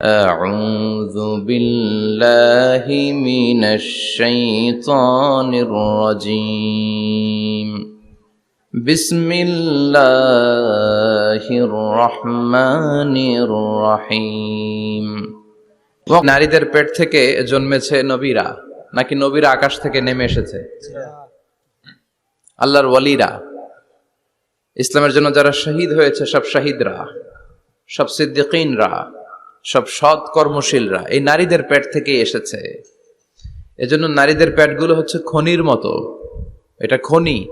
أعوذ بالله من الشيطان الرجيم بسم الله الرحمن الرحيم নারীদের পেট থেকে জন্মেছে নবীরা নাকি নবীরা আকাশ থেকে নেমে এসেছে আল্লাহর ওয়ালিরা ইসলামের জন্য যারা শহীদ হয়েছে সব শহীদরা সব সিদ্দিকিনরা সব সৎ কর্মশীলরা এই নারীদের পেট থেকে এসেছে। এজন্য নারীদের পেটগুলো হচ্ছে খনির মতো। এটা খনি।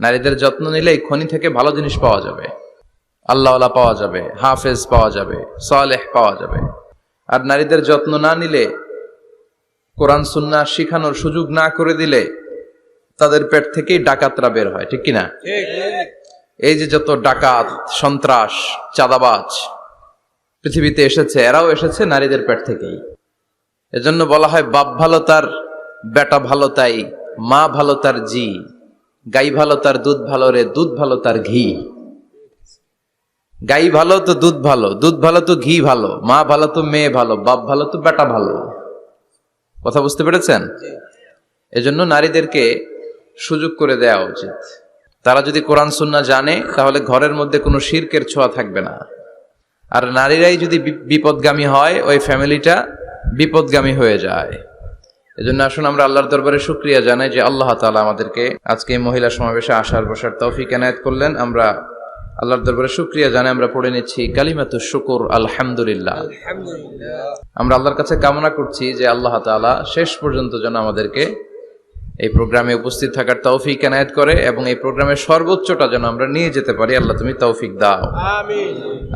নারীদের যত্ন নিলে এই খনি থেকে ভালো জিনিস পাওয়া যাবে। আল্লাহওয়ালা পাওয়া যাবে হাফেজ পাওয়া যাবে সালেহ পাওয়া যাবে। আর নারীদের যত্ন না নিলে কোরআন সুন্না শিখানোর সুযোগ না করে দিলে তাদের পেট থেকেই ডাকাতরা বের হয় ঠিক কিনা? এই যে যত ডাকাত সন্ত্রাস চাঁদাবাজ পৃথিবীতে এসেছে, এরাও এসেছে নারীদের পেট থেকেই। এজন্য বলা হয়, বাপ ভালো তার, বেটা ভালো তাই, মা ভালো তার জি, গাই ভালো তার দুধ ভালো রে, দুধ ভালো তার ঘি। গাই ভালো তো দুধ ভালো দুধ ভালো তো ঘি ভালো, মা ভালো তো মেয়ে ভালো, বাপ ভালো তো বেটা ভালো। কথা বুঝতে পেরেছেন? এজন্য নারীদেরকে সুযোগ করে দেওয়া উচিত। তারা যদি কোরআন সুন্না জানে, তাহলে ঘরের মধ্যে কোনো শিরকের ছোঁয়া থাকবে না। আর নারীরাই যদি বিপদগামী হয় ওই ফ্যামিলিটা বিপদগামী হয়ে যায়। এজন্য আসুন আমরা আল্লাহর দরবারে শুক্রিয়া জানাই যে আল্লাহ তাআলা আমাদেরকে আজকে এই মহিলা সমাবেশে আসার বসার তৌফিক এনায়েত করলেন। আমরা আল্লাহর দরবারে শুক্রিয়া জানাই। আমরা পড়ে নিচ্ছি কালিমাতু শুকুর আলহামদুলিল্লাহ। আমরা আল্লাহর কাছে কামনা করছি যে আল্লাহ তাআলা শেষ পর্যন্ত যেন আমাদেরকে এই প্রোগ্রামে উপস্থিত থাকার তৌফিক এনায়েত করে এবং এই প্রোগ্রামের সর্বোচ্চটা যেন আমরা নিয়ে যেতে পারি আল্লাহ তুমি তৌফিক দাও।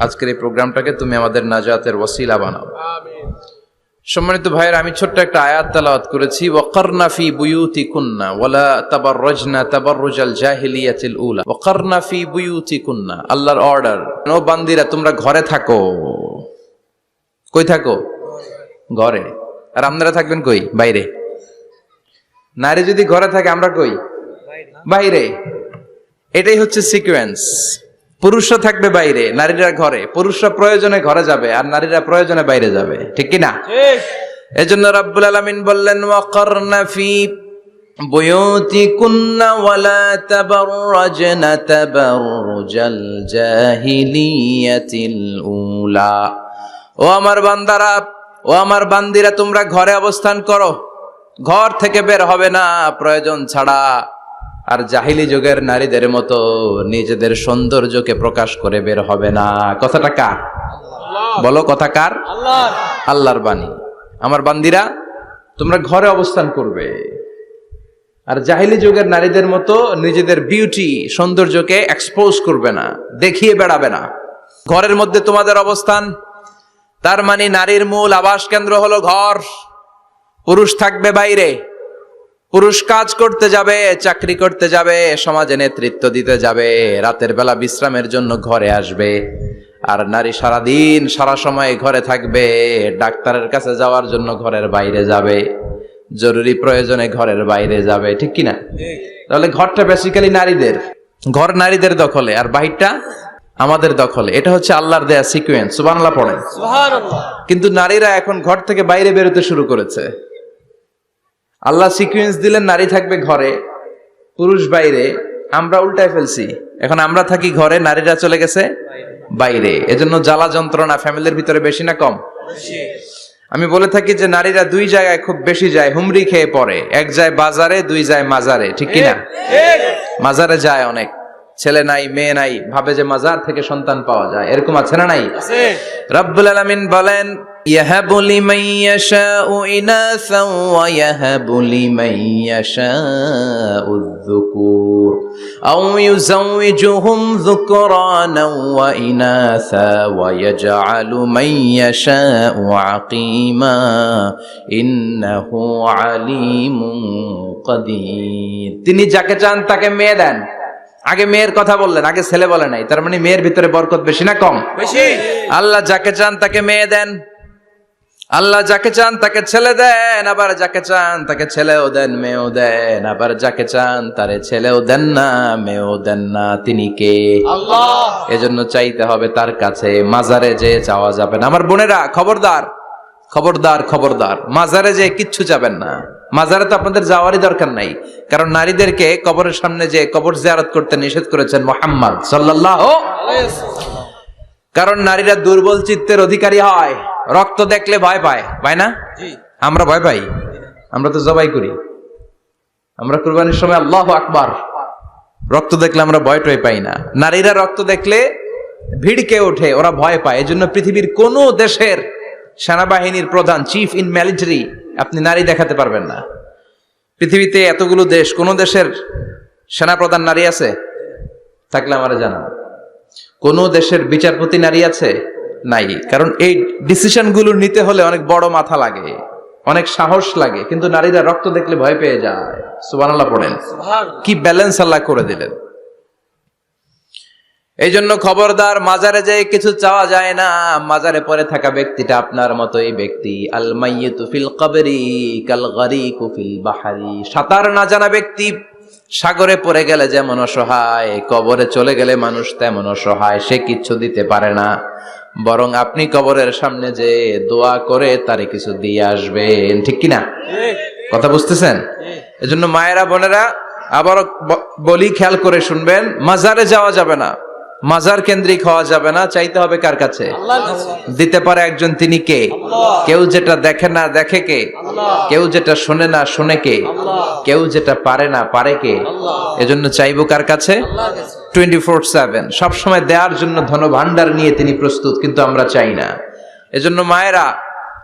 আজকের এই প্রোগ্রামটাকে তুমি আমাদের নাজাতের ওসিলা বানাও। সম্মানিত ভাইয়ের আমি ছোট্ট একটা আয়াত তালাওয়াত করেছি ওয়াকারনা ফি বুয়ুতি কুন্না ওয়ালা তাবাররাজনা তাবাররুজাল জাহিলিয়াতিল উলা। ওয়াকারনা ফি বুয়ুতি কুন্না আল্লাহর অর্ডার ও বান্দিরা তোমরা ঘরে থাকো। কই থাকো? ঘরে। আর আপনারা থাকবেন কই? বাইরে। নারী যদি ঘরে থাকে আমরা কই? বাইরে এটাই হচ্ছে সিকোয়েন্স পুরুষরা থাকবে বাইরে নারীরা ঘরে। পুরুষরা প্রয়োজনে ঘরে যাবে আর নারীরা প্রয়োজনে বাইরে যাবে। ঠিক কি না জন্য রাব্বুল আলামিন বললেন ওয়াকারনা ফি বুয়ুতিকুন্না ওয়ালা তাবাররাজনা তাবাররুজাল জাহিলিয়াতিল উলা। ও আমার বান্দারা ও আমার বান্দিরা তোমরা ঘরে অবস্থান করো। ঘর থেকে বের হবে না প্রয়োজন ছাড়া। আর জাহিলি যুগের নারীদের মতো নিজেদের সৌন্দর্যকে প্রকাশ করে বের হবে না। কথাটা কার? বলো কথা কার? আল্লাহর। বাণী। আমার বান্দিরা তোমরা ঘরে অবস্থান করবে। আর জাহিলি যুগের নারীদের মতো নিজেদের বিউটি সৌন্দর্যকে এক্সপোজ করবে না দেখিয়ে বেড়াবে না। ঘরের মধ্যে তোমাদের অবস্থান। তার মানে নারীর মূল আবাস কেন্দ্র হলো ঘর। পুরুষ থাকবে বাইরে। পুরুষ কাজ করতে যাবে চাকরি করতে যাবে সমাজে নেতৃত্ব দিতে যাবে রাতের বেলা বিশ্রামের জন্য ঘরে আসবে। আর নারী সারাদিন সারা সময় ঘরে থাকবে ডাক্তারের কাছে যাওয়ার জন্য ঘরের বাইরে যাবে জরুরি প্রয়োজনে ঘরের বাইরে যাবে ঠিক কিনা? তাহলে ঘরটা বেসিক্যালি নারীদের। ঘর নারীদের দখলে আর বাহিরটা আমাদের দখলে। এটা হচ্ছে আল্লাহর দেয়া সিকুয়েন্স সুবহানাল্লাহ পড়েন। কিন্তু নারীরা এখন ঘর থেকে বাইরে বেরোতে শুরু করেছে। আল্লাহ সিকুয়েন্স দিলেন নারী থাকবে ঘরে পুরুষ বাইরে আমরা উল্টায় ফেলছি। এখন আমরা থাকি ঘরে নারীরা চলে গেছে বাইরে। এজন্য জ্বালা যন্ত্রণা ফ্যামিলির ভিতরে বেশি না কম? আমি বলে থাকি যে নারীরা দুই জায়গায় খুব বেশি যায় হুমরি খেয়ে পড়ে। এক যায় বাজারে দুই যায় মাজারে ঠিক কিনা? মাজারে যায় অনেক। ছেলে নাই মেয়ে নাই ভাবে যে মাজার থেকে সন্তান পাওয়া যায়। এরকম আছে না নাই? রব্বুল আলামিন বলেন يهب لمن يشاء إناثا ويهب لمن يشاء الذكور أو يزوجهم ذكرانا وإناثا ويجعل من يشاء عقيما إنه عليم قدير তিনি যাকে চান তাকে মেয়ে দেন আগে মেয়ের কথা বললেন আগে ছেলে বলে নাই তার মানে মেয়ের ভিতরে বরকত বেশি না কম বেশি আল্লাহ যাকে চান তাকে মেয়ে দেন আল্লাহ যাকে চান তাকে ছেলে দেন আবার যাকে চান তাকে ছেলেও দেন মেয়েও দেন আবার যাকে চান তারে ছেলেও দেন না মেয়েও দেন না। তিনি কে? এজন্য চাইতে হবে তার কাছে মাজারে যে চাওয়া যাবে না। আমার বোনেরা খবরদার খবরদার খবরদার মাজারে যে কিচ্ছু যাবেন না। মাজারে তো আপনাদের যাওয়ারই দরকার নাই। কারণ নারীদেরকে কবরের সামনে যে কবর জিয়ারত করতে নিষেধ করেছেন মোহাম্মদ সাল্লাল্লাহ কারণ নারীরা দুর্বল চিত্তের অধিকারী হয়। রক্ত দেখলে ভয় পায় পায় না? আমরা ভয় পাই। আমরা তো জবাই করি। আমরা কুরবানির সময় আল্লাহ আকবার। রক্ত দেখলে আমরা ভয় টয় পাই না। নারীরা রক্ত দেখলে ভিড়কে ওঠে ওরা ভয় পায়। এজন্য পৃথিবীর কোন দেশের সেনাবাহিনীর প্রধান চিফ ইন মিলিটারি আপনি নারী দেখাতে পারবেন না। পৃথিবীতে এতগুলো দেশ কোন দেশের সেনাপ্রধান নারী আছে? থাকলে আমার জানা কোন দেশের বিচারপতি নারী আছে? নাই। কারণ এই ডিসিশনগুলো নিতে হলে অনেক বড় মাথা লাগে অনেক সাহস লাগে কিন্তু নারীরা রক্ত দেখলে ভয় পেয়ে যায়। সুবহানাল্লাহ পড়েন। কি ব্যালেন্স আল্লাহ করে দিলেন? এই জন্য খবরদার মাজারে যে কিছু চাওয়া যায় না। মাজারে পরে থাকা ব্যক্তিটা আপনার মতোই ব্যক্তি। আল মাইয়িতু ফিল কবরি কাল গারিকু ফিল বাহারি সাঁতার না জানা ব্যক্তি সাগরে পড়ে গেলে যেমন অসহায়, কবরে চলে গেলে মানুষ তেমন অসহায়, সে কিচ্ছু দিতে পারে না। বরং আপনি কবরের সামনে যে দোয়া করে তারে কিছু দিয়ে আসবেন। ঠিক কিনা? কথা বুঝতেছেন? এজন্য মায়েরা, বোনেরা, আবারও ব- বলি, খেয়াল করে শুনবেন, মাজারে যাওয়া যাবে না। মাজার কেন্দ্রিক হওয়া যাবে না চাইতে হবে কার কাছে? দিতে পারে একজন তিনি কে? কেউ যেটা দেখে না দেখে কে? কেউ যেটা শোনে না শোনে কে? কেউ যেটা পারে না পারে কে? এজন্য চাইব কার কাছে? Twenty four seven. সবসময় দেওয়ার জন্য ধন ভান্ডার নিয়ে তিনি প্রস্তুত কিন্তু আমরা চাই না। এজন্য মায়েরা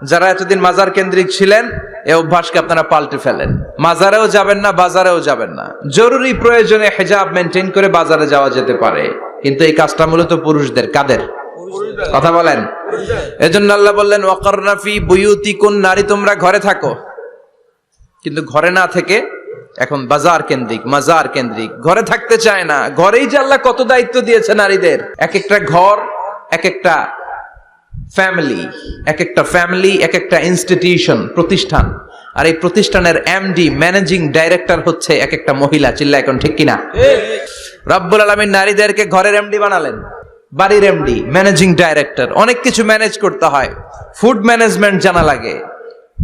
যারা এতদিন মাজার কেন্দ্রিক ছিলেন, এ অভ্যাসকে আপনারা পাল্টে ফেলেন। মাজারেও যাবেন না, বাজারেও যাবেন না। জরুরি প্রয়োজনে হেজাব মেনটেন করে বাজারে যাওয়া যেতে পারে। কিন্তু এই কাজটা মূলত পুরুষদের। কাদের? কথা বলেন। এজন্য আল্লাহ বললেন ওয়াকারনাফি বুয়ুতিকুন নারী, তোমরা ঘরে থাকো। কিন্তু ঘরে না থেকে এখন বাজার কেন্দ্রিক, মাজার কেন্দ্রিক। ঘরে থাকতে চায় না। ঘরেই যে আল্লাহ কত দায়িত্ব দিয়েছে নারীদের। এক একটা ঘর, এক একটা ফ্যামিলি এক একটা ফ্যামিলি এক একটা ইনস্টিটিউশন প্রতিষ্ঠান। আর এই প্রতিষ্ঠানের এমডি ম্যানেজিং ডাইরেক্টর হচ্ছে এক একটা মহিলা, চিল্লা এখন ঠিক কিনা? রব্বুল আলমীর নারীদেরকে ঘরের এমডি বানালেন। বাড়ির এমডি ম্যানেজিং ডাইরেক্টর অনেক কিছু ম্যানেজ করতে হয়। ফুড ম্যানেজমেন্ট জানা লাগে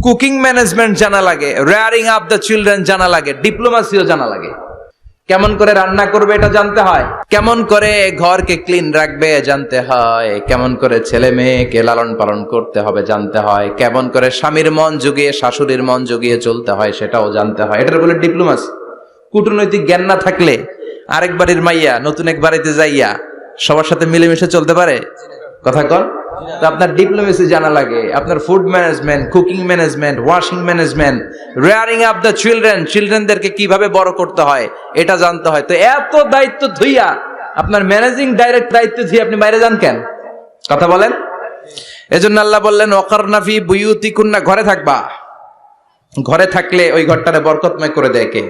কুকিং ম্যানেজমেন্ট জানা লাগে রেয়ারিং আপ দ্য চিলড্রেন জানা লাগে ডিপ্লোমাসিও জানা লাগে। কেমন করে রান্না করবে এটা জানতে হয়? কেমন করে ঘরকে ক্লিন রাখবে জানতে হয়? কেমন করে ছেলে মেয়েকে লালন পালন করতে হবে জানতে হয়? কেমন করে স্বামীর মন জুগিয়ে, শাশুড়ির মন জুগিয়ে চলতে হয় সেটাও জানতে হয়। এটার বলে ডিপ্লোমাসি কূটনৈতিক জ্ঞান না থাকলে আরেক বাড়ির মাইয়া, নতুন এক বাড়িতে যাইয়া সবার সাথে মিলেমিশে চলতে পারে? কথা কন। আপনার ডিপ্লোমেসি জানা লাগে আপনার food management cooking management washing management rearing up the children চিলড্রেনদেরকে কীভাবে বড় করতে হয় এটা জানতে হয়। তো এত দায়িত্ব ধুইয়া আপনার ম্যানেজিং ডাইরেক্ট দায়িত্ব ধুয়ে আপনি বাইরে যান কেন? কথা বলেন। এজন্য আল্লাহ বললেন অকারনাফি বুয়ুতি কুন্না ঘরে থাকবা। ঘরে থাকলে ওই ঘরটারে বরকতময় করে দেয় কে?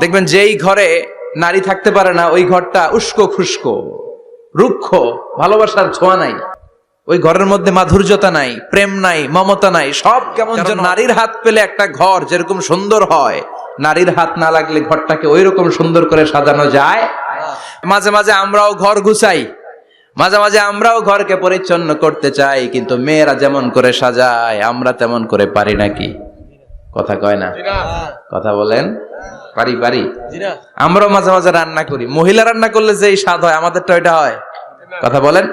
দেখবেন যেই ঘরে নারী থাকতে পারে না ওই ঘরটা উস্কো খুস্কো রুক্ষ ভালোবাসার ছোঁয়া নাই। ওই ঘরের মধ্যে মাধুর্যতা নাই প্রেম নাই মমতা নাই সব কেমন যেন নারীর হাত পেলে একটা ঘর যেরকম সুন্দর হয় নারীর হাত না লাগলে ঘরটাকে ওই রকম সুন্দর করে সাজানো যায়। মাঝে মাঝে আমরাও ঘর গুছাই মাঝে মাঝে আমরাও ঘরকে পরিচ্ছন্ন করতে চাই কিন্তু মেয়েরা যেমন করে সাজায় আমরা তেমন করে পারি নাকি কথা কয় না? কথা বলেন? পারি পারি। আমরাও মাঝে মাঝে রান্না করি। মহিলা রান্না করলে যেই স্বাদ হয় আমাদেরটা ওইটা হয়। কথা বলেন?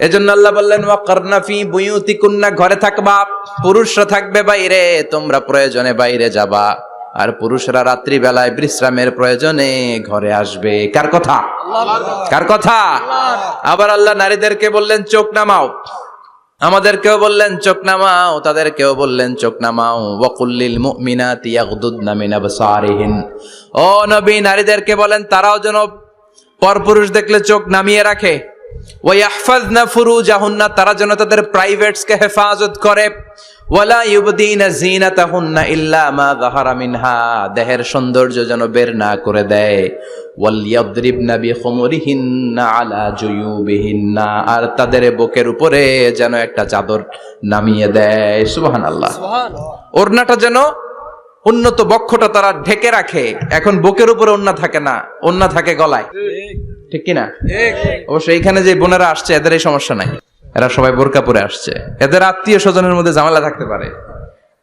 এজন্য আল্লাহ বললেন ওয়াকারনা ফি বুয়ুতিকুন্না, ঘরে থাকবা, পুরুষরা থাকবে বাইরে, তোমরা প্রয়োজনে বাইরে যাবা। আর পুরুষরা রাত্রি বেলায় বিশ্রামের প্রয়োজনে ঘরে আসবে। কার কথা? কার কথা? আবার আল্লাহ নারীদেরকে বললেন, চোখ নামাও। আমাদেরকেও বললেন, চোখ নামাও। তাদেরকেও বললেন, চোখ নামাও। ওয়াকুল্লিল মুমিনাতি ইয়াগদুদনা মিন আবসারিহিন। ও নবী, নারীদেরকে বলেন, তারাও যেন পরপুরুষ দেখলে চোখ নামিয়ে রাখে। ওয়াহফাজনা ফুরুজাহুন্না তারা যেন তাদের প্রাইভেটসকে হেফাজত করে। ওয়ালা ইউবদিনা জিনাতাহুন্না ইল্লা মা যাহারা মিনহা দেহের সৌন্দর্য যেন বের না করে দেয়। ওয়ালিয়াদরিবনা বিখুমুরিহিন্না আলা জুয়ুবিহিন্না আর তাদের বুকের উপরে যেন একটা চাদর নামিয়ে দেয়। সুবহানাল্লাহ। ওড়নাটা যেন উন্নত বক্ষটা তারা ঢেকে রাখে। এখন বুকের উপরে ওড়না থাকে না ওড়না থাকে গলায়। ঠিক কিনা? অবশ্য এইখানে যে বোনেরা আসছে এদের এই সমস্যা নাই। এরা সবাই বোরকা পরে আসছে। এদের আত্মীয় স্বজনের মধ্যে ঝামেলা থাকতে পারে।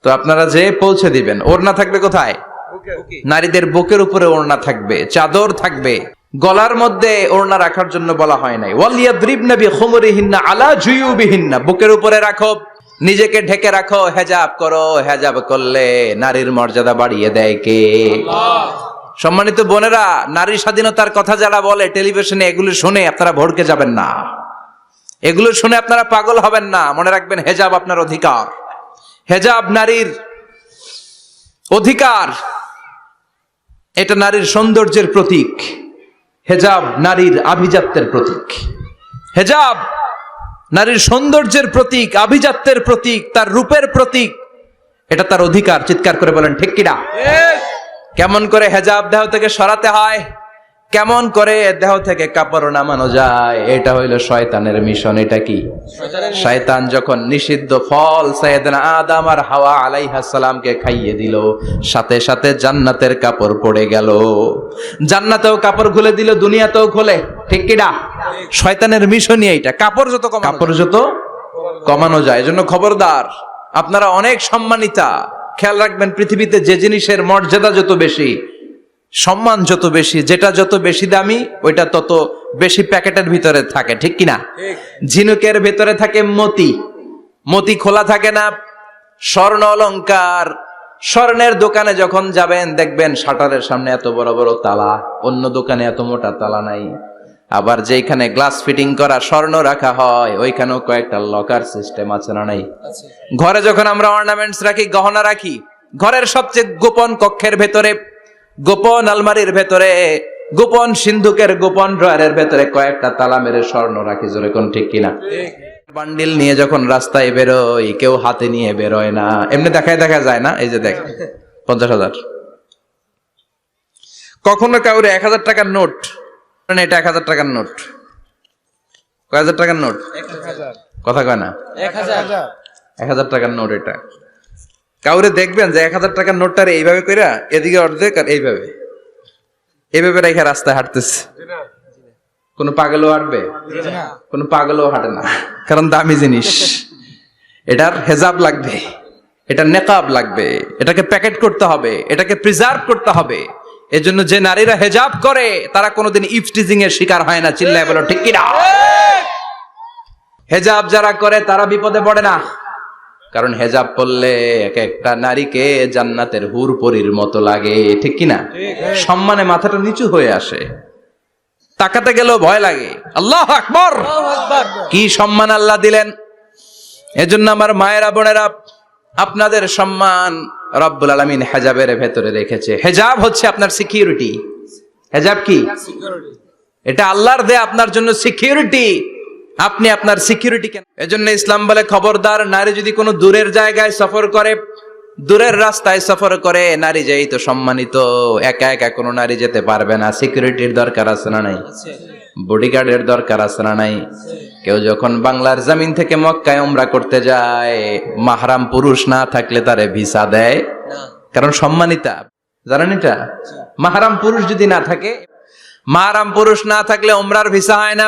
তো আপনারা যে পৌঁছে দিবেন ওড়না থাকবে কোথায়? নারীদের বুকের উপরে ওড়না থাকবে চাদর থাকবে। গলার মধ্যে ওড়না রাখার জন্য বলা হয় নাই। ওয়ালিয়া ওয়ালিয়াদ্রিবনা বিখুমুরিহিন্না আলা জুয়ুবিহিন্না। বুকের উপরে রাখো নিজেকে ঢেকে রাখো হেজাব করো হেজাব করলে নারীর মর্যাদা বাড়িয়ে দেয় কে? সম্মানিত বোনেরা, নারী স্বাধীনতার কথা যারা বলে টেলিভিশনে এগুলো শুনে আপনারা ভড়কে যাবেন না। এগুলো শুনে আপনারা পাগল হবেন না। মনে রাখবেন হেজাব আপনার অধিকার। হেজাব নারীর অধিকার। এটা নারীর সৌন্দর্যের প্রতীক। হেজাব নারীর আভিজাত্যের প্রতীক। হেজাব নারীর সৌন্দর্যের প্রতীক, আভিজাত্যের প্রতীক, তার রূপের প্রতীক, এটা তার অধিকার। চিৎকার করে বলেন, ঠিক কিনা? কেমন করে হেজাব দেহ থেকে সরাতে হয়? কেমন করে দেহ থেকে কাপড় নামানো যায়? এটা হইল শয়তানের মিশন এটা কি? শয়তান যখন নিষিদ্ধ ফল সাইয়েদনা আদম আর হাওয়া আলাইহা সালামকে খাইয়ে দিল সাথে সাথে জান্নাতের কাপড় পড়ে গেল। জান্নাতেও কাপড় খুলে দিল দুনিয়াতেও খুলে। ঠিক কিনা? শয়তানের মিশনই এইটা। কাপড় যত কাপড় যত কমানো যায়। এজন্য খবরদার আপনারা অনেক সম্মানিতা। খেয়াল রাখবেন পৃথিবীতে যে জিনিসের মর্যাদা যত বেশি সম্মান যত বেশি যেটা যত বেশি দামি ওইটা তত বেশি প্যাকেটের ভিতরে থাকে ঠিক কিনা? ঝিনুকের ভিতরে থাকে মতি। মতি খোলা থাকে না স্বর্ণ অলঙ্কার স্বর্ণের দোকানে যখন যাবেন দেখবেন শাটারের সামনে এত বড় বড় তালা অন্য দোকানে এত মোটা তালা নাই। আবার যেখানে গ্লাস ফিটিং করা স্বর্ণ রাখা হয় ওইখানেও কয়েকটা লকার সিস্টেম আছে না নাই? ঘরে যখন আমরা অর্নামেন্টস রাখি গহনা রাখি ঘরের সবচেয়ে গোপন কক্ষের ভেতরে গোপন আলমারির ভেতরে গোপন সিন্ধুকের গোপন ড্রয়ারের ভেতরে কয়েকটা তালা মেরে স্বর্ণ রাখি জোরে কোন ঠিক কিনা? বান্ডিল নিয়ে যখন রাস্তায় বেরোই কেউ হাতে নিয়ে বেরোয় না। এমনি দেখায় দেখা যায় না? এই যে দেখ পঞ্চাশ হাজার। কখনো কাউরে এক হাজার টাকার নোট মানে এটা এক হাজার টাকার নোট। কয় হাজার টাকার নোট? কথা কয় না। এক হাজার টাকার নোট এটা। কাউরে দেখবেন যে এক হাজার টাকার এইভাবে কইরা এদিকে অর্ধেক আর এইভাবে। এইভাবে রেখে রাস্তায় হাঁটতেছে। কোন পাগলও হাঁটবে? কোন পাগলও হাঁটে না। কারণ দামি জিনিস। এটার হেজাব লাগবে। এটা নেকাব লাগবে। এটাকে প্যাকেট করতে হবে। এটাকে প্রিজার্ভ করতে হবে। এজন্য যে নারীরা হেজাব করে তারা কোনোদিন ইফটিজিং এর শিকার হয় না। চিল্লায় বলো ঠিক কিনা? হেজাব যারা করে তারা বিপদে পড়ে না। কারণ হেজাব পরলে এক একটা নারীকে জান্নাতের হুর পরির মতো লাগে ঠিক কিনা? সম্মানে মাথাটা নিচু হয়ে আসে। তাকাতে গেলেও ভয় লাগে। আল্লাহ আকবর। কি সম্মান আল্লাহ দিলেন? এজন্য আমার মায়েরা বোনেরা আপনাদের সম্মান রব্বুল আলমিন হেজাবের ভেতরে রেখেছে। হেজাব হচ্ছে আপনার সিকিউরিটি হেজাব কি? এটা আল্লাহর দে আপনার জন্য সিকিউরিটি আপনি আপনার সিকিউরিটি কেন এজন্য ইসলাম বলে খবরদার, নারী যদি কোনো দূরের জায়গায় সফর করে দূরের রাস্তায় সফর করে নারী যেই তো সম্মানিত একা একা কোনো নারী যেতে পারবে না। সিকিউরিটির দরকার আছে না নাই? বডিগার্ডের দরকার আছে না নাই? কেউ যখন বাংলার জমিন থেকে মক্কায় উমরা করতে যায় মাহরাম পুরুষ না থাকলে তারে ভিসা দেয়। কারণ সম্মানিতা জানেন এটা? মাহারাম পুরুষ যদি না থাকে মাহারাম পুরুষ না থাকলে উমরার ভিসা হয় না।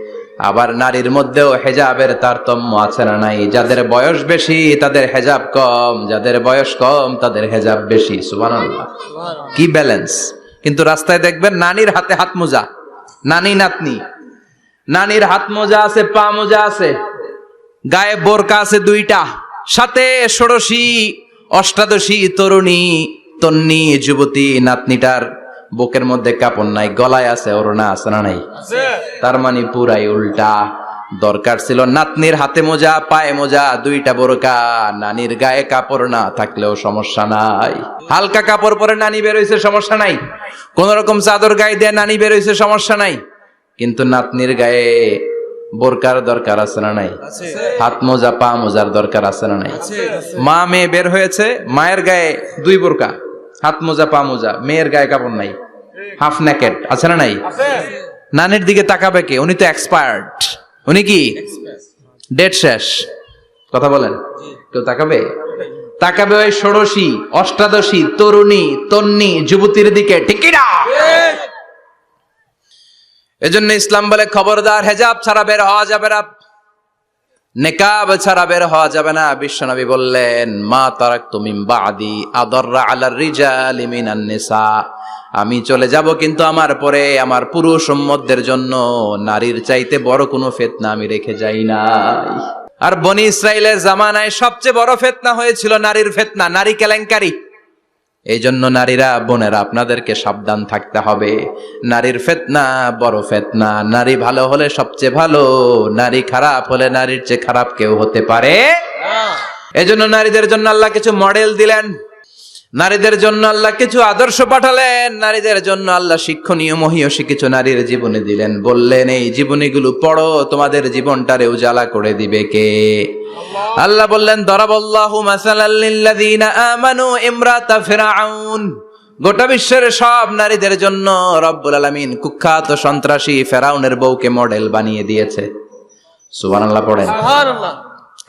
আবার নারীর মধ্যেও হেজাবের তারতম্য আছে না নাই? যাদের বয়স বেশি তাদের হেজাব কম। যাদের বয়স কম তাদের হেজাব বেশি। সুবহানাল্লাহ। কি ব্যালেন্স কিন্তু রাস্তায় দেখবেন নানির হাতে হাত মোজা। নানি নাতনি। নানির হাত মোজা আছে পা মোজা আছে। গায়ে বোরকা আছে দুইটা। সাথে ষোড়শী অষ্টাদশী তরুণী তন্নি যুবতী নাতনিটার বুকের মধ্যে কাপড় নাই গলায় আছে ওড়না আছে না নাই? তার মানে পুরাই উল্টা। দরকার ছিল নাতনির হাতে মোজা পায়ে মোজা দুইটা বোরকা। নানির গায়ে কাপড় না থাকলেও সমস্যা নাই। হালকা কাপড় পরে নানি বেরোইছে সমস্যা নাই? কোন রকম চাদর গায়ে দিয়ে নানি বেরোইছে সমস্যা নাই? কিন্তু নাতনির গায়ে বোরকার দরকার আছে না নাই? হাত মোজা পা মোজার দরকার আছে না নাই? মা মেয়ে বের হয়েছে মায়ের গায়ে দুই বোরকা। হাত মোজা পা মোজা মেয়ের গায়ে কাপড় নাই হাফ নেকেট আছে না নাই? নানির দিকে তাকাবে কে? উনি তো এক্সপার্ট উনি কি? ডেট শেষ। কথা বলেন। কেউ তাকাবে? তাকাবে ওই ষোড়শী অষ্টাদশী তরুণী তন্নি যুবতীর দিকে। ঠিকিরা এজন্য ইসলাম বলে খবরদার হেজাব ছাড়া বের হওয়া যাবে না। নেকাব ছাড়া বের হওয়া যাবে না। বিশ্বনবী বললেন, মা তারাক তুমি বাদি আদররা আলার রিজাল নিসা। আমি চলে যাব কিন্তু আমার পরে আমার পুরুষ উম্মতদের জন্য। নারীর চাইতে বড় কোনো ফেতনা আমি রেখে যাই নাই। আর বনি ইসরায়েলের জামানায় সবচেয়ে বড় ফেতনা হয়েছিল নারীর ফেতনা, নারী কেলেঙ্কারি। এই জন্য নারীরা বোনেরা আপনাদেরকে সাবধান থাকতে হবে। নারীর ফেতনা বড় ফেতনা। নারী ভালো হলে সবচেয়ে ভালো নারী খারাপ হলে নারীর চেয়ে খারাপ কেউ হতে পারে এজন্য নারীদের জন্য আল্লাহ কিছু মডেল দিলেন। নারীদের জন্য আল্লাহ কিছু আদর্শ পাঠালেন নারীদের জন্য আল্লাহ শিক্ষণীয় মহিয়সী কিছু নারীর জীবনে দিলেন। বললেন এই জীবনীগুলো পড়ো তোমাদের জীবনটারে উজালা করে দিবে কে? আল্লাহ। বললেন দরাবল্লাহু আমানু ইমরাতা গোটা বিশ্বের সব নারীদের জন্য রব্বুল আলামিন কুখ্যাত সন্ত্রাসী ফেরাউনের বউকে মডেল বানিয়ে দিয়েছে। সুবহানাল্লাহ পড়েন।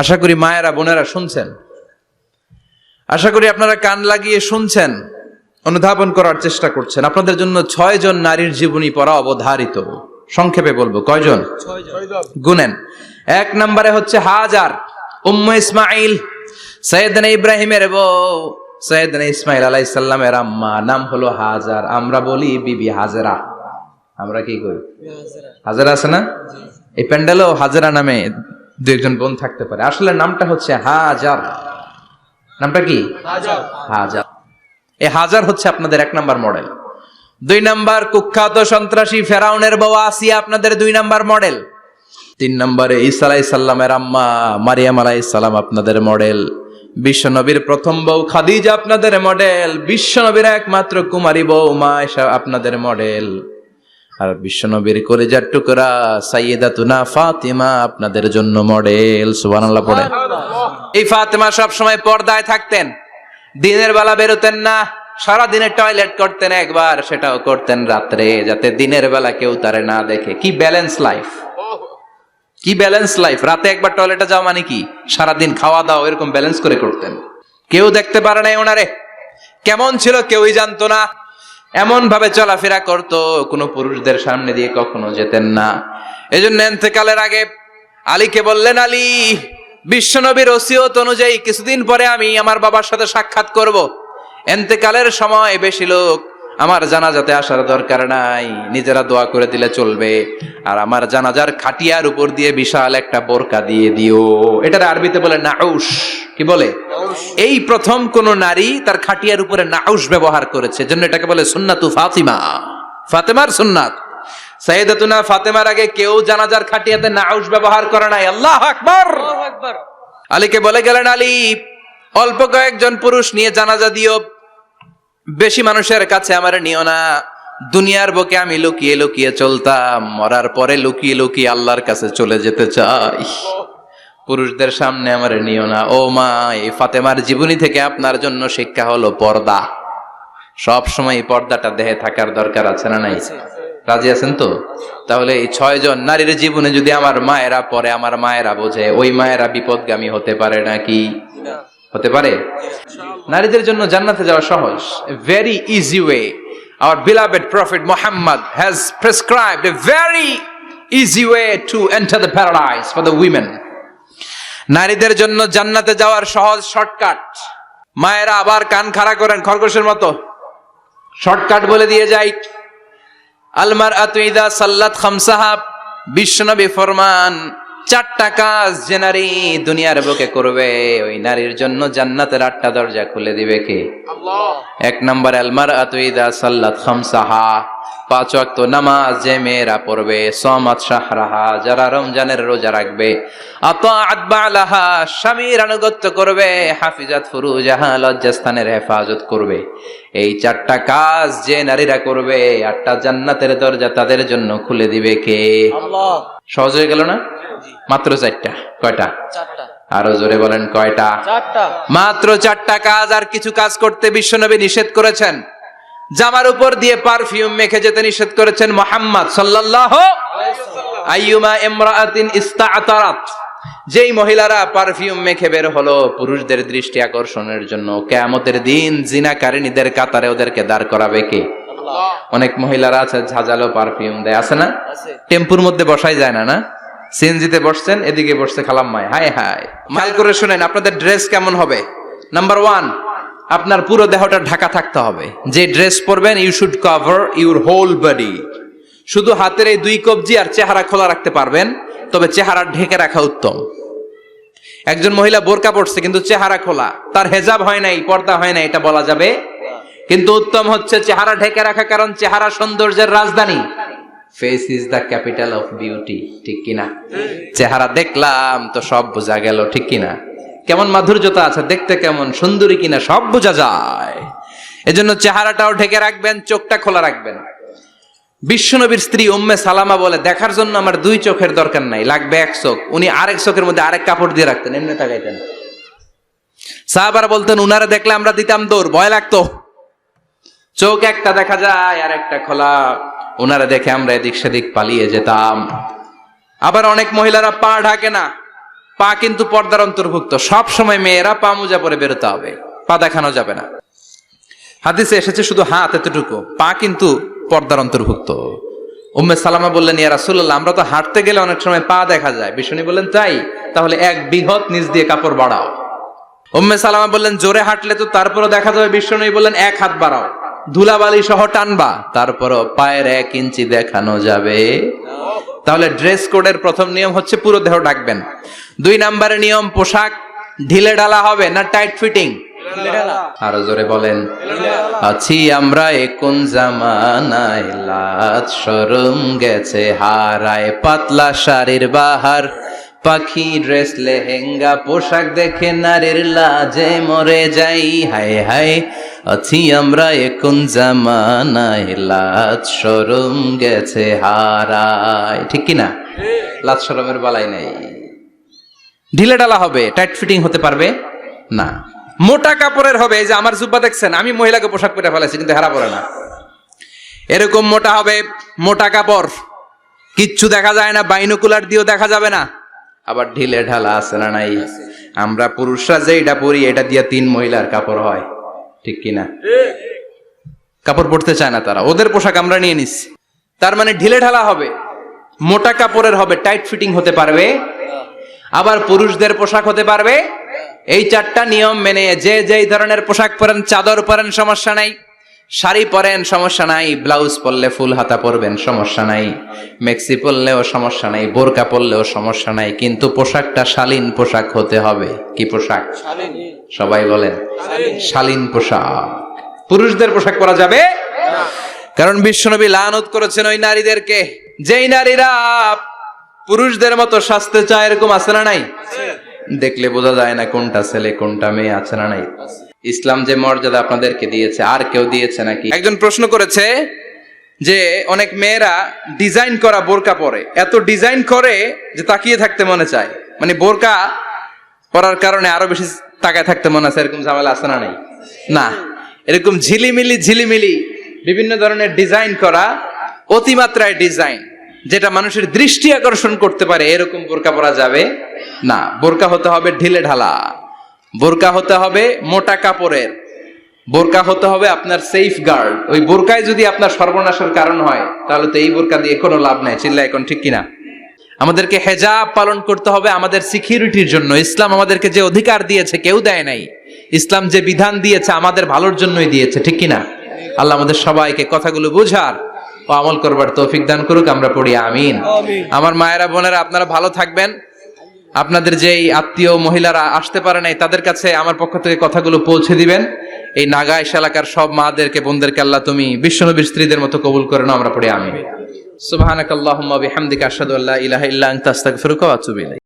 আশা করি মায়েরা, বোনেরা শুনছেন। আশা করি আপনারা কান লাগিয়ে শুনছেন, অনুধাবন করার চেষ্টা করছেন। আপনাদের জন্য ছয় জন নারীর জীবনী পড়া অবধারিত। সংক্ষেপে বলব, কয়জন? গুনেন। এক নম্বরে হচ্ছে হাজার, উম্ম ইসমাইল সৈয়দনা ইব্রাহিমের বউ। সৈয়দনা ইসমাইল আলাইসাল্লামের আম্মা, নাম হলো হাজার। আমরা বলি বিবি হাজেরা। আমরা কি করি? হাজারা আছে না? এই প্যান্ডেলও হাজারা নামে দু একজন বোন থাকতে পারে। আসলে নামটা হচ্ছে হাজার। নামটা কি? হাজার। এই হাজার হচ্ছে আপনাদের এক নাম্বার মডেল। দুই নাম্বার কুখ্যাত সন্ত্রাসী ফেরাউনের বউ আসিয়া আপনাদের দুই নাম্বার মডেল। তিন নম্বরে ঈসা আলাই সাল্লামের আম্মা মারিয়াম আলাই সাল্লাম আপনাদের মডেল। বিশ্বনবীর প্রথম বউ খাদিজা আপনাদের মডেল। বিশ্বনবীর একমাত্র কুমারী বউ মা আপনাদের মডেল। আর বিশ্বনবীর কলেজার টুকরা সাইয়েদা তুনা ফাতিমা আপনাদের জন্য মডেল, সুবহানাল্লাহ পড়ে। এই ফাতিমা সব সময় পর্দায় থাকতেন, দিনের বেলা বেরোতেন না সারা দিনে টয়লেট করতেন একবার, সেটাও করতেন রাত্রে, যাতে দিনের বেলা কেউ তারে না দেখে। কি ব্যালেন্স লাইফ কি ব্যালেন্স লাইফ রাতে একবার টয়লেটে যাওয়া মানে কি? সারাদিন খাওয়া দাওয়া, এরকম ব্যালেন্স করে করতেন। কেউ দেখতে পারে নাই ওনারে। কেমন ছিল কেউই জানতো না। এমন ভাবে চলাফেরা করত, কোনো পুরুষদের সামনে দিয়ে কখনো যেতেন না। এজন্য এতেকালের আগে আলীকে বললেন, আলী, বিশ্বনবীর ওসিয়ত অনুযায়ী কিছুদিন পরে আমি আমার বাবার সাথে সাক্ষাৎ করব। এতেকালের সময় বেশি লোক আমার জানাজাতে আসার দরকার নাই। নিজেরা দোয়া করে দিলে চলবে। আর আমার জানাজার খাটিয়ার উপর দিয়ে বিশাল একটা বোরকা দিয়ে দিও। এটার আরবিতে বলে নাউস কি বলে? এই প্রথম কোন নারী তার খাটিয়ার উপরে নাউস ব্যবহার করেছে। জন্য এটাকে বলে সুন্নাতু ফাতিমা। ফাতেমার সুন্নাত। সাইয়েদাতুনা ফাতেমার আগে কেউ জানাজার খাটিয়াতে নাউস ব্যবহার করে নাই। আল্লাহ আকবার। আলীকে বলে গেলেন আলী অল্প কয়েকজন পুরুষ নিয়ে জানাজা দিও। বেশি মানুষের কাছে আমার নিও না। দুনিয়ার বুকে আমি লুকিয়ে লুকিয়ে চলতাম। মরার পরে লুকিয়ে লুকিয়ে আল্লাহর কাছে চলে যেতে চাই। পুরুষদের সামনে আমার নিও না। ও মা, এই ফাতেমার জীবনী থেকে আপনার জন্য শিক্ষা হলো পর্দা। সব সময় পর্দাটা দেহে থাকার দরকার আছে না নাই? রাজি আছেন তো? তাহলে এই ছয় জন নারীর জীবনে যদি আমার মায়েরা পরে আমার মায়েরা বোঝে, ওই মায়েরা বিপদগামী হতে পারে নাকি? হতে পারে। নারীদের জন্য জান্নাতে যাওয়া সহজ। Very easy way our beloved prophet Muhammad has prescribed a very easy way to enter the paradise for the women. নারীদের জন্য জান্নাতে যাওয়ার সহজ শর্টকাট মায়েরা আবার কান খাড়া করেন খরগোশের মতো। শর্টকাট বলে দিয়ে যাই আলমার আতুইদা সাল্লাত খামসাহা। বিশ্বনবী ফরমান চারটা কাজ যে নারী দুনিয়ার বুকে করবে ওই নারীর জন্য জান্নাতের আটটা দরজা খুলে দিবে কে? এক নম্বর আলমার আতুইদা সাল্লাত খামসাহা। পাঁচ ওয়াক্ত নামাজ যে মেয়েরা পড়বে সমাত শাহরাহা যারা রমজানের রোজা রাখবে স্বামীর আনুগত্য করবে হাফিজাত ফুরুজাহা লজ্জাস্থানের হেফাজত করবে। এই চারটা কাজ যে নারীরা করবে আটটা জান্নাতের দরজা তাদের জন্য খুলে দিবে কে? সহজ হয়ে গেল না? মাত্র চারটা। কয়টা? আরও জোরে বলেন কয়টা? মাত্র চারটা কাজ আর কিছু কাজ করতে বিশ্বনবী নিষেধ করেছেন। জামার উপর দিয়ে পারফিউম মেখে যেতে নিষেধ করেছেন মোহাম্মদ সাল্লাল্লাহু আইয়ুমা ইস্তাআতারাত। যেই মহিলারা পারফিউম মেখে বের হলো পুরুষদের দৃষ্টি আকর্ষণের জন্য কেয়ামতের দিন জিনাকারিনীদের কাতারে ওদেরকে দাঁড় করাবে কে? অনেক মহিলারা আছে ঝাঁঝালো পারফিউম দেয় আছে না? টেম্পুর মধ্যে বসাই যায় না না? সিএনজিতে বসছেন এদিকে বসছে খালাম্মায় হাই হায়। মাইল করে শুনেন আপনাদের ড্রেস কেমন হবে? নাম্বার ওয়ান আপনার পুরো দেহটা ঢাকা থাকতে হবে। যে ড্রেস পরবেন you should cover your whole body শুধু হাতের এই দুই কবজি আর চেহারা খোলা রাখতে পারবেন, তবে চেহারা ঢেকে রাখা উত্তম। একজন মহিলা বোরকা পড়ছে কিন্তু চেহারা খোলা। তার হেজাব হয় নাই, পর্দা হয় নাই, এটা বলা যাবে। কিন্তু উত্তম হচ্ছে চেহারা ঢেকে রাখা, কারণ চেহারা সৌন্দর্যের রাজধানী। Face is the capital of beauty ঠিক কিনা? চেহারা দেখলাম তো সব বোঝা গেল, ঠিক কিনা? কেমন মাধুর্যতা আছে, দেখতে কেমন, সুন্দরী কিনা, সব বোঝা যায়। এজন্য চেহারাটাও ঢেকে রাখবেন, চোখটা খোলা রাখবেন। বিশ্বনবীর স্ত্রী উম্মে সালামা বলে, দেখার জন্য আমার দুই চোখের দরকার নাই, লাগবে এক চোখ। উনি আরেক চোখের মধ্যে আরেক কাপড় দিয়ে রাখতেন, এমনি তাকাইতেন। সাহাবারা বলতেন, উনারা দেখলে আমরা দিতাম দৌড়, ভয় লাগতো। চোখ একটা দেখা যায়, আর একটা খোলা। ওনারা দেখে আমরা এদিক সেদিক পালিয়ে যেতাম। আবার অনেক মহিলারা পা ঢাকে না। পা কিন্তু পর্দার অন্তর্ভুক্ত। সব সময় মেয়েরা পা মোজা পরে বেরোতে হবে। পা দেখানো যাবে না। হাদিসে এসেছে শুধু হাত এতটুকু। পা কিন্তু পর্দার অন্তর্ভুক্ত। উম্মে সালামা বললেন, ইয়া রাসূলুল্লাহ, আমরা তো হাঁটতে গেলে অনেক সময় পা দেখা যায়। বিষ্ণু বললেন, তাই? তাহলে এক বৃহৎ নিচ দিয়ে কাপড় বাড়াও। উম্মে সালামা বললেন, জোরে হাঁটলে তো তারপরও দেখা যাবে। বিষ্ণু বললেন, এক হাত বাড়াও। ধুলাবালি সহ টানবা তারপরও পায়ের এক ইঞ্চি দেখানো যাবে। তাহলে ড্রেস কোডের প্রথম নিয়ম হচ্ছে পুরো দেহ ডাকবেন দুই নম্বরের নিয়ম পোশাক ঢিলে ঢালা হবে না টাইট ফিটিং? আরও জোরে বলেন। আছি আমরা কোন জামানায় লাজ শরম গেছে হারায় পাতলা শাড়ির বাহার। পাখি ড্রেস, লেহেঙ্গা, পোশাক দেখে নারীর লাজে মরে যাই। হায় হায়, আছি আমরা এখন জামানায়। লাজ শরম গেছে হারায়। ঠিক কি না? লাজ শরমের বালাই নেই। ঢিলে ডালা হবে টাইট ফিটিং হতে পারবে? না। মোটা কাপড়ের হবে যে আমার জুব্বা দেখছেন, আমি মহিলাকে পোশাক পরে ফেলেছি কিন্তু হারা পড়ে না। এরকম মোটা হবে, মোটা কাপড়। কিচ্ছু দেখা যায় না, বাইনোকুলার দিয়েও দেখা যাবে না। আবার ঢিলে ঢালা আছে না নাই? আমরা পুরুষরা যে এটা পরি, এটা দিয়ে তিন মহিলার কাপড় হয়। ঠিক কিনা? কাপড় পরতে চায় না তারা। ওদের পোশাক আমরা নিয়ে নিচ্ছি। তার মানে ঢিলে ঢালা হবে, মোটা কাপড়ের হবে, টাইট ফিটিং হতে পারবে। আবার পুরুষদের পোশাক হতে পারবে। এই চারটা নিয়ম মেনে যে যেই ধরনের পোশাক পরেন, চাদর পরেন, সমস্যা নাই। শাড়ি পরেন সমস্যা নাই। ব্লাউজ পরলে ফুল হাতা পরবেন সমস্যা নাই। মেক্সি পরলেও সমস্যা নাই বোরকা পরলেও সমস্যা নাই কিন্তু পোশাকটা শালীন পোশাক হতে হবে। কি পোশাক? সবাই বলেন শালীন। পোশাক। পুরুষদের পোশাক পরা যাবে? কারণ বিশ্বনবী লানত করেছেন ওই নারীদেরকে। যেই নারীরা পুরুষদের মতো স্বাস্থ্য চায় এরকম আছে না নাই? দেখলে বোঝা যায় না কোনটা ছেলে কোনটা মেয়ে আছে না নাই? ইসলাম যে মর্যাদা আপনাদেরকে দিয়েছে, আর কেউ দিয়েছে নাকি? একজন প্রশ্ন করেছে যে অনেক মেয়েরা ডিজাইন করা বোরকা পরে, এত ডিজাইন করে যে তাকিয়ে থাকতে মনে চায়। মানে বোরকা পরার কারণে আরও বেশি তাকায় থাকতে মনে আছে, এরকম ঝামেলা আছে না নাই? না। এরকম ঝিলিমিলি ঝিলিমিলি বিভিন্ন ধরনের ডিজাইন করা অতিমাত্রায় ডিজাইন, যেটা মানুষের দৃষ্টি আকর্ষণ করতে পারে, এরকম বোরকা পরা যাবে না। বোরকা হতে হবে ঢিলে ঢালা। বোরকা হতে হবে মোটা কাপড়ের। বোরকা হতে হবে আপনার সেফ গার্ড ওই বোরকায় যদি আপনার সর্বনাশের কারণ হয় তাহলে তো এই বোরকা দিয়ে কোনো লাভ নাই। চিল্লা এখন ঠিক কিনা? আমাদেরকে হেজাব পালন করতে হবে আমাদের সিকিউরিটির জন্য। ইসলাম আমাদেরকে যে অধিকার দিয়েছে কেউ দেয় নাই। ইসলাম যে বিধান দিয়েছে আমাদের ভালোর জন্যই দিয়েছে। ঠিক কিনা? আল্লাহ আমাদের সবাইকে কথাগুলো বুঝার ও আমল করবার তৌফিক দান করুক। আমরা পড়ি আমিন। আমার মায়েরা বোনেরা আপনারা ভালো থাকবেন। আপনাদের যেই আত্মীয় মহিলারা আসতে পারে নাই, তাদের কাছে আমার পক্ষ থেকে কথাগুলো পৌঁছে দিবেন। এই নাগাইশ এলাকার সব মাদেরকে, বোনদেরকে আল্লাহ তুমি বিশ্বনবীর স্ত্রীদের মতো কবুল করে নাও, আমরা পড়ে আমি সুবহানাকাল্লাহুম্মা বিহামদিকা আশহাদু আল্লা ইলাহা ইল্লা আনতা, আস্তাগফিরুকা ওয়া আতুবু